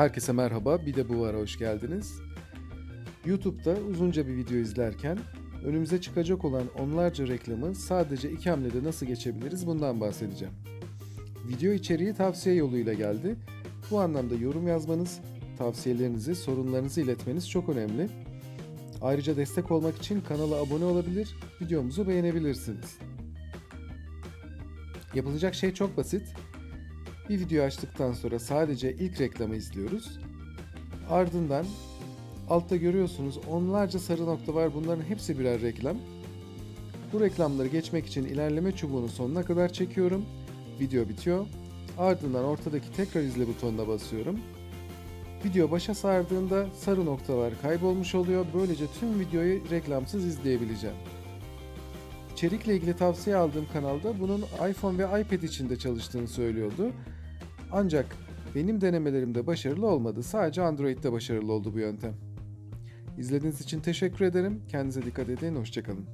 Herkese merhaba, bir de bu ara hoş geldiniz. YouTube'da uzunca bir video izlerken önümüze çıkacak olan onlarca reklamı sadece iki hamlede nasıl geçebiliriz bundan bahsedeceğim. Video içeriği tavsiye yoluyla geldi. Bu anlamda yorum yazmanız, tavsiyelerinizi, sorunlarınızı iletmeniz çok önemli. Ayrıca destek olmak için kanala abone olabilir, videomuzu beğenebilirsiniz. Yapılacak şey çok basit. Bir video açtıktan sonra sadece ilk reklamı izliyoruz. Ardından altta görüyorsunuz onlarca sarı nokta var. Bunların hepsi birer reklam. Bu reklamları geçmek için ilerleme çubuğunu sonuna kadar çekiyorum. Video bitiyor. Ardından ortadaki tekrar izle butonuna basıyorum. Video başa sardığında sarı noktalar kaybolmuş oluyor. Böylece tüm videoyu reklamsız izleyebileceğim. İçerikle ilgili tavsiye aldığım kanalda bunun iPhone ve iPad için de çalıştığını söylüyordu. Ancak benim denemelerimde başarılı olmadı. Sadece Android'de başarılı oldu bu yöntem. İzlediğiniz için teşekkür ederim. Kendinize dikkat edin. Hoşçakalın.